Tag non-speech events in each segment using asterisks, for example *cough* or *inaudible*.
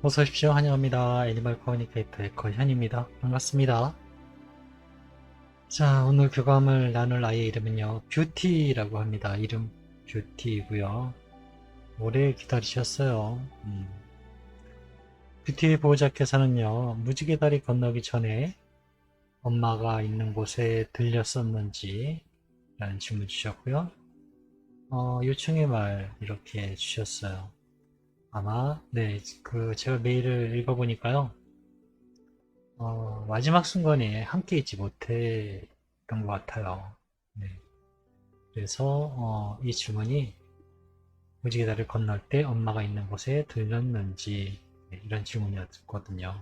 어서 오십시오. 환영합니다. 애니멀 커뮤니케이터의 거현입니다. 반갑습니다. 자, 오늘 교감을 나눌 아이의 이름은요, 뷰티라고 합니다. 이름 뷰티이고요. 오래 기다리셨어요. 음. 뷰티 보호자께서는요, 무지개 다리 건너기 전에 엄마가 있는 곳에 들렸었는지 라는 질문 주셨고요. 어, 요청의 말 이렇게 주셨어요. 아마 네, 그 제가 메일을 읽어보니까요. 어, 마지막 순간에 함께 있지 못했던 것 같아요. 네. 그래서 어, 이 질문이 무지개 다리를 건널 때 엄마가 있는 곳에 들렸는지 네, 이런 질문이었거든요.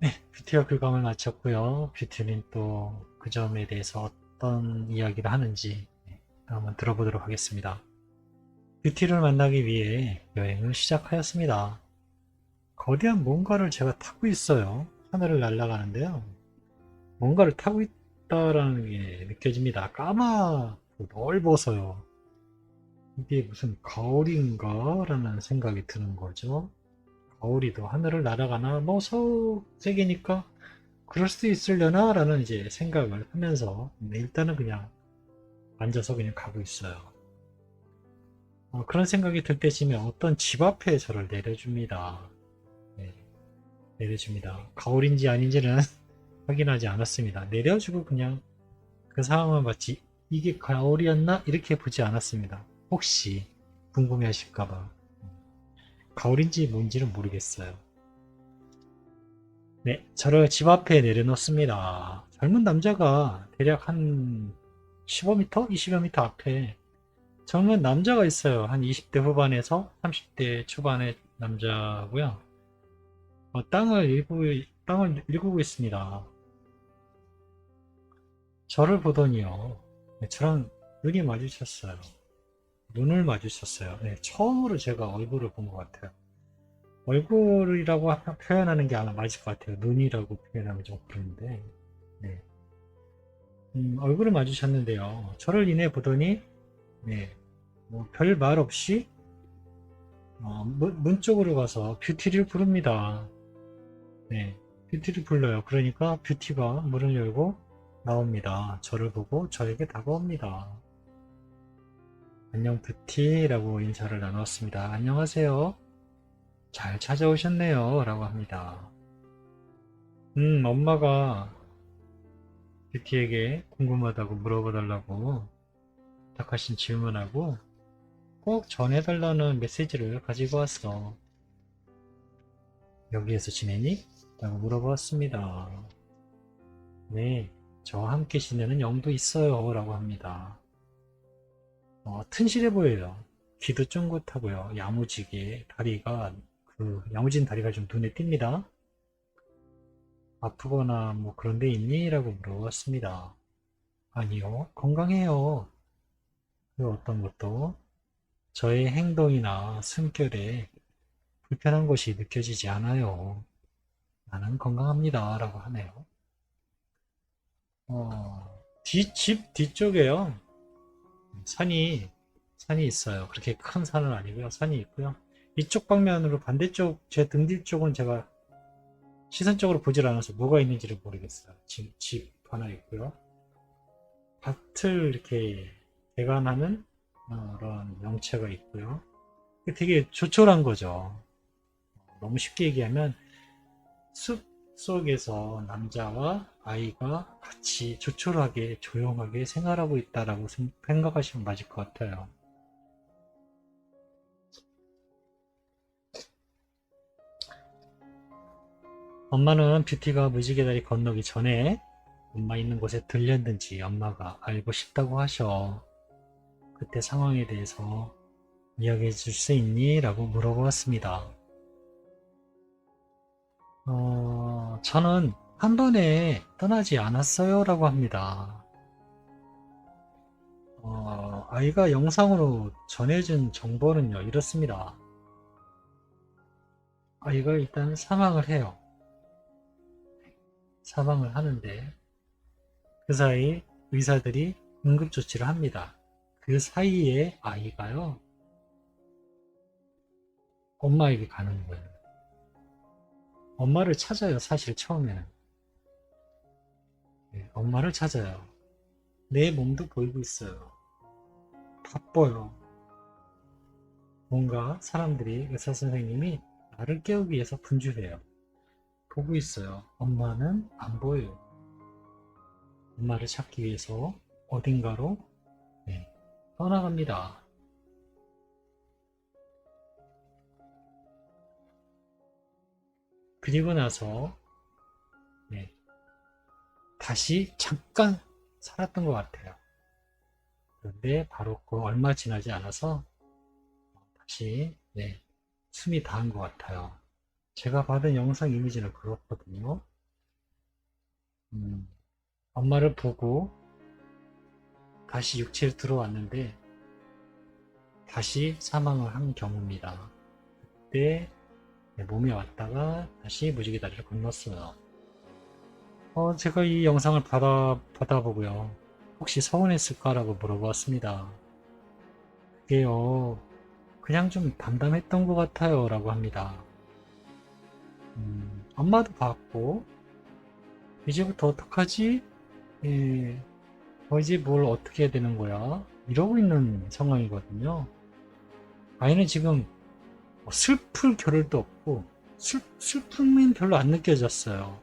네, 뷰티와 교감을 마쳤고요. 뷰티는 또 그 점에 대해서 어떤 이야기를 하는지 네, 한번 들어보도록 하겠습니다. 뷰티를 만나기 위해 여행을 시작하였습니다. 거대한 뭔가를 제가 타고 있어요. 하늘을 날아가는데요. 뭔가를 타고 있다라는 게 느껴집니다. 까맣고 넓어서요. 이게 무슨 가오리인가? 라는 생각이 드는 거죠. 가오리도 하늘을 날아가나? 뭐 서색이니까 그럴 수도 있으려나? 라는 이제 생각을 하면서 일단은 그냥 앉아서 그냥 가고 있어요. 어, 그런 생각이 들 때쯤에 어떤 집 앞에 저를 내려줍니다. 네, 내려줍니다. 가을인지 아닌지는 *laughs* 확인하지 않았습니다. 내려주고 그냥 그 상황을 마치 이게 가을이었나? 이렇게 보지 않았습니다. 혹시 궁금해 하실까봐. 가을인지 뭔지는 모르겠어요. 네, 저를 집 앞에 내려놓습니다. 젊은 남자가 대략 한 15m? 20여 미터 앞에 젊은 남자가 있어요. 한 20대 후반에서 30대 초반의 남자고요. 어, 땅을 일구, 땅을 일구고 있습니다. 저를 보더니요. 네, 저랑 눈이 마주쳤어요. 눈을 마주쳤어요. 네, 처음으로 제가 얼굴을 본 것 같아요. 얼굴이라고 하- 표현하는 게 아마 맞을 것 같아요. 눈이라고 표현하면 좀 그런데. 네. 음, 얼굴을 마주쳤는데요. 저를 인해 보더니, 네, 뭐 별 말 없이 어, 문, 문 쪽으로 가서 뷰티를 부릅니다. 네, 뷰티를 불러요. 그러니까 뷰티가 문을 열고 나옵니다. 저를 보고 저에게 다가옵니다. 안녕 뷰티라고 인사를 나눴습니다. 안녕하세요. 잘 찾아오셨네요. 라고 합니다. 음, 엄마가 뷰티에게 궁금하다고 물어봐달라고 부탁하신 질문하고 꼭 전해달라는 메시지를 가지고 왔어. 여기에서 지내니? 라고 물어보았습니다. 네, 저와 함께 지내는 영도 있어요. 라고 합니다. 어, 튼실해 보여요. 귀도 쫑긋하고요. 야무지게 다리가 그 야무진 다리가 좀 눈에 띕니다. 아프거나 뭐 그런 데 있니? 라고 물어봤습니다. 아니요, 건강해요. 그 어떤 것도 저의 행동이나 숨결에 불편한 것이 느껴지지 않아요. 나는 건강합니다. 라고 하네요. 어, 뒤, 집 뒤쪽에요. 산이, 산이 있어요. 그렇게 큰 산은 아니고요. 산이 있고요. 이쪽 방면으로 반대쪽, 제 등 뒤 쪽은 제가 시선적으로 보질 않아서 뭐가 있는지를 모르겠어요. 집, 집 하나 있고요. 밭을 이렇게 대관하는 어, 그런 명체가 있고요. 되게 조촐한 거죠. 너무 쉽게 얘기하면 숲 속에서 남자와 아이가 같이 조촐하게 조용하게 생활하고 있다라고 생- 생각하시면 맞을 것 같아요. 엄마는 뷰티가 무지개 다리 건너기 전에 엄마 있는 곳에 들렸는지 엄마가 알고 싶다고 하셔. 그때 상황에 대해서 이야기해 줄 수 있니? 라고 물어보았습니다. 어, 저는 한 번에 떠나지 않았어요. 라고 합니다. 어, 아이가 영상으로 전해준 정보는요, 이렇습니다. 아이가 일단 사망을 해요. 사망을 하는데, 그 사이 의사들이 응급조치를 합니다. 그 사이에 아이가요, 엄마에게 가는 거예요. 엄마를 찾아요, 사실 처음에는. 네, 엄마를 찾아요. 내 몸도 보이고 있어요. 바빠요. 뭔가 사람들이 의사 선생님이 나를 깨우기 위해서 분주해요. 보고 있어요. 엄마는 안 보여요. 엄마를 찾기 위해서 어딘가로 네, 떠나갑니다. 그리고 나서 네, 다시 잠깐 살았던 것 같아요. 그런데 바로 그 얼마 지나지 않아서 다시 네, 숨이 닿은 것 같아요. 제가 받은 영상 이미지는 그렇거든요. 음, 엄마를 보고 다시 육체로 들어왔는데 다시 사망을 한 경우입니다. 그때 네, 몸에 왔다가 다시 무지개 다리를 건넜어요. 어, 제가 이 영상을 받아, 받아보고요. 혹시 서운했을까라고 물어봤습니다. 그게요, 그냥 좀 담담했던 것 같아요. 라고 합니다. 음, 엄마도 봤고, 이제부터 어떡하지? 예, 어, 이제 뭘 어떻게 해야 되는 거야? 이러고 있는 상황이거든요. 아이는 지금 뭐 슬플 겨를도 없고, 슬, 슬픔은 별로 안 느껴졌어요.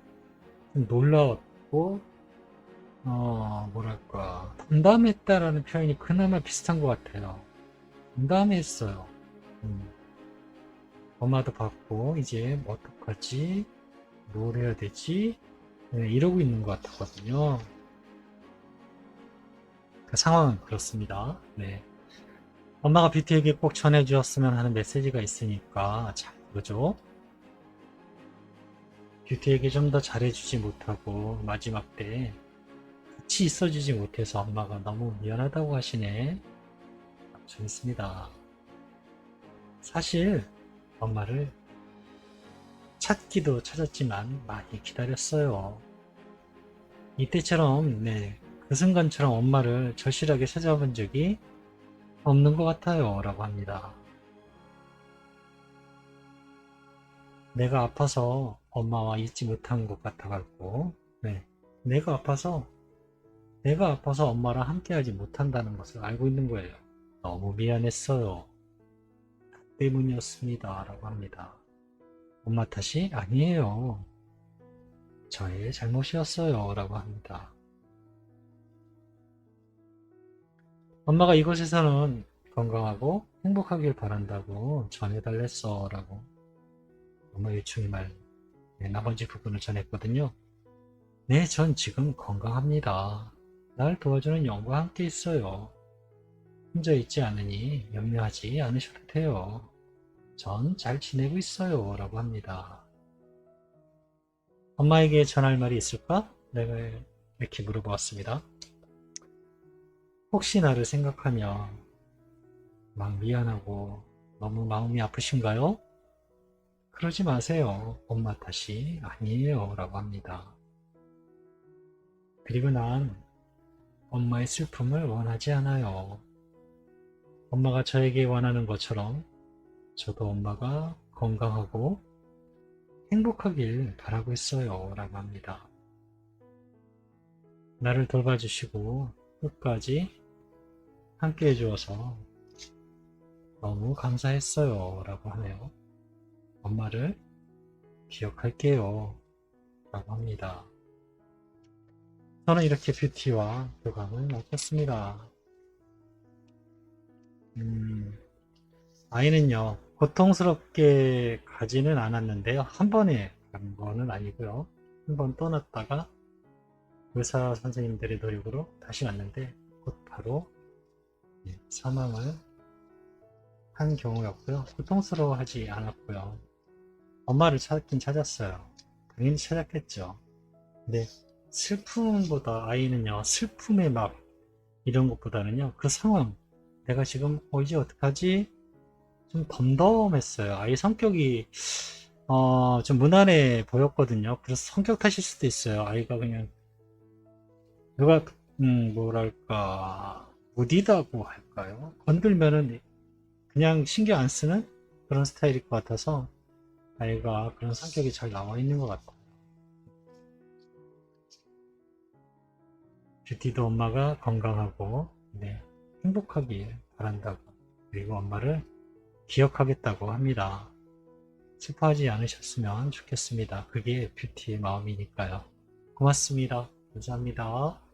좀 놀라웠고, 어, 뭐랄까, 담담했다라는 표현이 그나마 비슷한 것 같아요. 담담했어요. 음. 엄마도 봤고, 이제 뭐 어떡하지? 뭘 해야 되지? 네, 이러고 있는 것 같았거든요. 그 상황은 그렇습니다. 네. 엄마가 뷰티에게 꼭 전해주었으면 하는 메시지가 있으니까 잘 그러죠. 뷰티에게 좀 더 잘해주지 못하고 마지막 때 같이 있어주지 못해서 엄마가 너무 미안하다고 하시네. 재밌습니다. 사실 엄마를 찾기도 찾았지만 많이 기다렸어요. 이때처럼 네, 그 순간처럼 엄마를 절실하게 찾아본 적이 없는 것 같아요. 라고 합니다. 내가 아파서 엄마와 있지 못한 것 같아갖고, 네. 내가 아파서, 내가 아파서 엄마랑 함께하지 못한다는 것을 알고 있는 거예요. 너무 미안했어요. 나 때문이었습니다. 라고 합니다. 엄마 탓이 아니에요. 저의 잘못이었어요. 라고 합니다. 엄마가 이곳에서는 건강하고 행복하길 바란다고 전해달랬어. 라고 엄마 유충이 말, 네, 나머지 부분을 전했거든요. 네, 전 지금 건강합니다. 날 도와주는 영과 함께 있어요. 혼자 있지 않으니 염려하지 않으셔도 돼요. 전 잘 지내고 있어요. 라고 합니다. 엄마에게 전할 말이 있을까? 내가 이렇게 물어보았습니다. 혹시 나를 생각하며 막 미안하고 너무 마음이 아프신가요? 그러지 마세요. 엄마 탓이 아니에요. 라고 합니다. 그리고 난 엄마의 슬픔을 원하지 않아요. 엄마가 저에게 원하는 것처럼 저도 엄마가 건강하고 행복하길 바라고 있어요. 라고 합니다. 나를 돌봐주시고 끝까지 함께 해주어서 너무 감사했어요. 라고 하네요. 엄마를 기억할게요. 라고 합니다. 저는 이렇게 뷰티와 교감을 마쳤습니다. 음, 아이는요, 고통스럽게 가지는 않았는데요. 한 번에 간 거는 아니고요. 한 번 떠났다가 의사 선생님들의 노력으로 다시 왔는데 곧 바로 예, 사망을 한 경우였고요. 고통스러워하지 않았고요. 엄마를 찾긴 찾았어요. 당연히 찾았겠죠. 근데 슬픔보다 아이는요, 슬픔의 막 이런 것보다는요, 그 상황, 내가 지금 어 이제 어떡하지? 좀 덤덤했어요. 아이 성격이 어, 좀 무난해 보였거든요. 그래서 성격 탓일 수도 있어요. 아이가 그냥 누가 음, 뭐랄까 무디다고 할까요? 건들면은 그냥 신경 안 쓰는 그런 스타일일 것 같아서 아이가 그런 성격이 잘 나와 있는 것 같아요. 뷰티도 엄마가 건강하고 네, 행복하길 바란다고 그리고 엄마를 기억하겠다고 합니다. 슬퍼하지 않으셨으면 좋겠습니다. 그게 뷰티의 마음이니까요. 고맙습니다. 감사합니다.